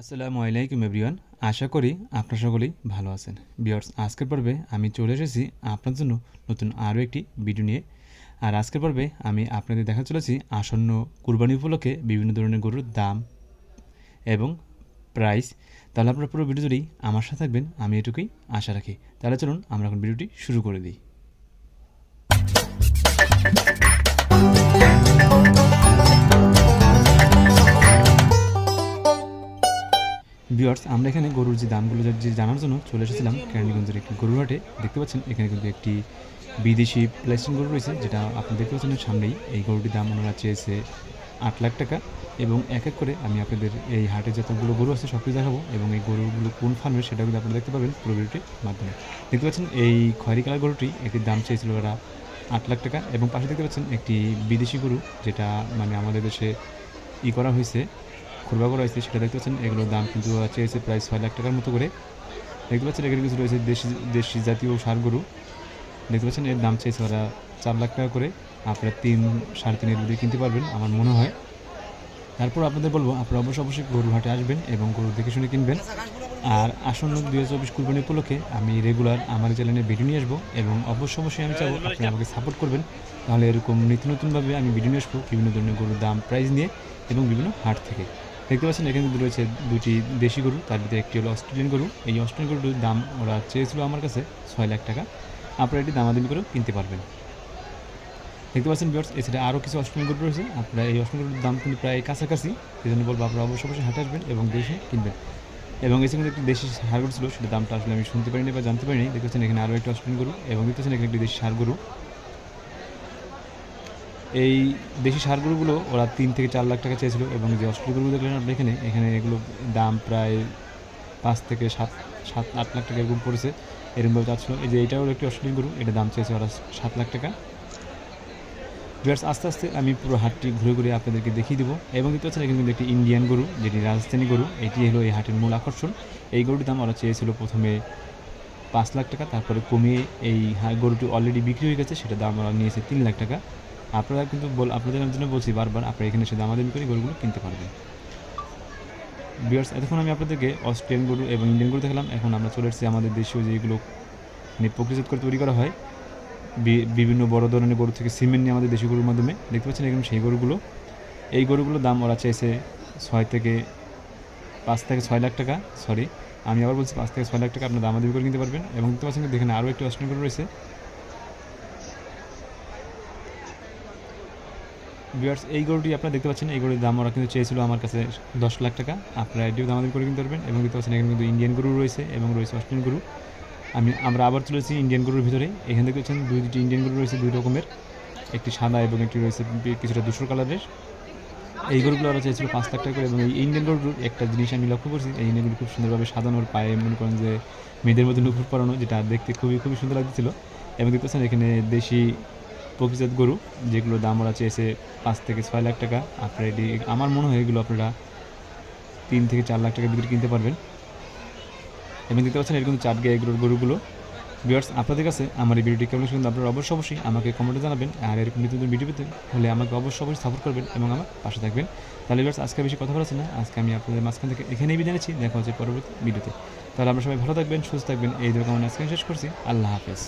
আসসালামু আলাইকুম, এভরিওয়ান। আশা করি আপনারা সকলেই ভালো আছেন। বিয়ার্স আজকের পর্বে আমি চলে এসেছি আপনার জন্য নতুন আরও একটি ভিডিও নিয়ে। আর আজকের পর্বে আমি আপনাদের দেখা চলেছি আসন্ন কুরবানি উপলক্ষে বিভিন্ন ধরনের গরুর দাম এবং প্রাইস তাহলে আপনারা পুরো ভিডিও জুড়েই আমার সাথে থাকবেন, আমি এটুকুই আশা রাখি। তাহলে চলুন, আমরা এখন ভিডিওটি শুরু করে দিই। বিয়ার্স আমরা এখানে গরুর যে দামগুলো যে জানার জন্য চলে এসেছিলাম কেরানীগঞ্জের একটি গরুর হাটে, দেখতে পাচ্ছেন এখানে কিন্তু একটি বিদেশি প্লেস্টিং গরু রয়েছে, যেটা আপনি দেখতে পাচ্ছেন সামনেই। এই গরুটির দাম ওনারা চেয়েছে আট লাখ টাকা এবং এক এক করে আমি আপনাদের এই হাটে যতগুলো গরু আছে সব কিছু দেখাবো এবং এই গরুগুলো কোন ফার্মের সেটা কিন্তু আপনারা দেখতে পাবেন পুরো ভিডিওটির মাধ্যমে। দেখতে পাচ্ছেন এই খয়েরি কালার গরুটি এটির দাম চেয়েছিল ওরা আট লাখ টাকা এবং পাশে দেখতে পাচ্ছেন একটি বিদেশি গরু, যেটা মানে আমাদের দেশে ই করা হয়েছে। খুরবা রয়েছে, সেটা দেখতে পাচ্ছেন। এগুলোর দাম কিন্তু চেয়েছে প্রায় ছয় লাখ টাকার মতো করে। দেখতে পাচ্ছেন, এখানে কিছু রয়েছে দেশি দেশি জাতীয় সার গরু। দেখতে পাচ্ছেন, এর দাম চেয়েছে ওরা চার লাখ টাকা করে। আপনারা তিন, সাড়ে তিনের মধ্যে কিনতে পারবেন, আমার মনে হয়। তারপর আপনাদের বলব, আপনারা অবশ্যই অবশ্যই গরুর হাটে আসবেন এবং গরু দেখে শুনে কিনবেন। আর আসন্ন দুই হাজার চব্বিশ কুরবানি উপলক্ষে আমি রেগুলার আমার চ্যানেলে ভিডিও নিয়ে আসব এবং অবশ্যই অবশ্যই আমি চাবো, আপনি আমাকে সাপোর্ট করবেন। তাহলে এরকম নিত্য নতুনভাবে আমি ভিডিও নিয়ে আসব বিভিন্ন ধরনের গরুর দাম প্রাইস নিয়ে এবং বিভিন্ন হাট থেকে। দেখতে পাচ্ছেন, এখানে রয়েছে দুটি দেশি গরু, তার ভিতরে একটি হলো অস্ট্রেলিয়ান গরু। এই অস্ট্রেলিয়ান গরুটির দাম ওরা চেয়েছিল আমার কাছে ছয় লাখ টাকা। আপনারা এটি দামাদামি করেও কিনতে পারবেন। দেখতে পাচ্ছেন বিয়ার্স এছাড়া আরও কিছু অস্ট্রেলিয়ান গরু রয়েছে। আপনারা এই অস্ট্রেলিয়ান গরুর দাম কিন্তু প্রায় কাছাকাছি। সেই জন্য বলব আপনারা অবশ্যই অবশ্যই হাটে আসবেন এবং দেশে কিনবেন। এবং কিন্তু একটি দেশি সার গরু ছিল সেটা দামটা আসলে আমি শুনতে পারিনি বা জানতে পারিনি। দেখতে পাচ্ছেন, এখানে আরও একটি অস্ট্রেলিয়ান গরু এবং দেখতে পাচ্ছেন, এখানে একটি দেশি সার গরু। এই দেশি সার গরুগুলো ওরা তিন থেকে চার লাখ টাকা চেয়েছিল এবং যে অস্ট্রেলিয়া গরু দেখলেন আপনি এখানে এখানে এগুলো দাম প্রায় পাঁচ থেকে সাত সাত, আট লাখ টাকা এরকম পড়েছে। এরকমভাবে চাচ্ছিল এই যে এটাও একটি অস্ট্রেলিয়ান গরু, এটা দাম চেয়েছে ওরা সাত লাখ টাকা। ভিউয়ার্স, আস্তে আস্তে আমি পুরো হাটটি ঘুরে ঘুরে আপনাদেরকে দেখিয়ে দেবো। এবং দেখতে পাচ্ছেন এখানে কিন্তু একটি ইন্ডিয়ান গরু, যেটি রাজস্থানী গরু, এটি হলো এই হাটের মূল আকর্ষণ। এই গরুটির দাম ওরা চেয়েছিল প্রথমে পাঁচ লাখ টাকা, তারপরে কমিয়ে এই গরুটি অলরেডি বিক্রি হয়ে গেছে সেটা দাম ওরা নিয়েছে তিন লাখ টাকা। আপনারা কিন্তু বল আপনাদের জন্য বলছি বারবার, আপনারা এখানে এসে দামাদামি করে গরুগুলো কিনতে পারবেন। বিয়ার্স এতক্ষণ আমি আপনাদেরকে অস্ট্রেলিয়ান গরু এবং ইন্ডিয়ান গরু দেখালাম। এখন আমরা চলে এসেছি আমাদের দেশীয় যেগুলো মানে করে তৈরি করা হয়। বিভিন্ন বড় ধরনের গরু থেকে সিমেন্ট নিয়ে আমাদের দেশি গরুর মাধ্যমে। দেখতে পাচ্ছেন এখানে সেই গরুগুলো। এই গরুগুলোর দাম ওরা চাইছে ছয় থেকে পাঁচ থেকে ছয় লাখ টাকা সরি আমি আবার বলছি পাঁচ থেকে ছয় লাখ টাকা আপনার দামাদামি করে কিনতে পারবেন। এবং দেখতে পাচ্ছেন এখানে আরও একটি অস্ট্রেলিয়ান গরু রয়েছে। বিয়ার্স এই গরুটি আপনারা দেখতে পাচ্ছেন, এই গরুর দাম ওরা কিন্তু চেয়েছিল আমার কাছে দশ লাখ টাকা। আপনারা এটিও দামাদামি করে কিনতে পারবেন এবং দেখতে পাচ্ছেন এখানে কিন্তু ইন্ডিয়ান গরু রয়েছে এবং রয়েছে অস্ট্রেলিয়ান গরু। আমি, আমরা আবার চলেছি ইন্ডিয়ান গরুর ভিতরে। এখানে দেখতে পাচ্ছেন দুই, দুটি ইন্ডিয়ান গরু রয়েছে, দুই রকমের। একটি সাদা এবং একটি রয়েছে কিছুটা দুশোর কালারের। এই গরুগুলো ওরা চেয়েছিল পাঁচ লাখ টাকা করে এবং এই ইন্ডিয়ান গরুর একটা জিনিস আমি লক্ষ্য করছি, এই ইন্ডিয়ান গরু খুব সুন্দরভাবে সাজানোর পায়ে, মনে করেন যে মেয়েদের মধ্যে নুপুর পরানো, যেটা দেখতে খুবই খুবই সুন্দর লাগছিল এবং দেখতে পাচ্ছেন এখানে দেশি প্রকৃতিজাত গরু, যেগুলোর দাম ওরা চেয়েছে পাঁচ থেকে ছয় লাখ টাকা। আপনারা এটি, আমার মনে হয় এগুলো আপনারা তিন থেকে চার লাখ টাকার ভিতরে কিনতে পারবেন। এবং দেখতে পাচ্ছেন, এরকম চার গে এগুলোর গরুগুলো। ভিউয়ার্স, আপনাদের কাছে আমার এই ভিডিওটি কেমন কিন্তু আপনারা অবশ্যই অবশ্যই আমাকে কমেন্টে জানাবেন। আর এরকম নিত্য নতুন ভিডিও পেতে হলে আমাকে অবশ্যই অবশ্যই সাপোর্ট করবেন এবং আমার পাশে থাকবেন। তাহলে ভিউয়ার্স, আজকে বেশি কথা বলেছি না। আজকে আমি আপনাদের মাঝখান থেকে এখানেই বিদায় নিচ্ছি। দেখা হচ্ছে পরবর্তী ভিডিওতে। তাহলে আমরা সবাই ভালো থাকবেন, সুস্থ থাকবেন। এই দোকান আজকে শেষ করছি। আল্লাহ হাফেজ।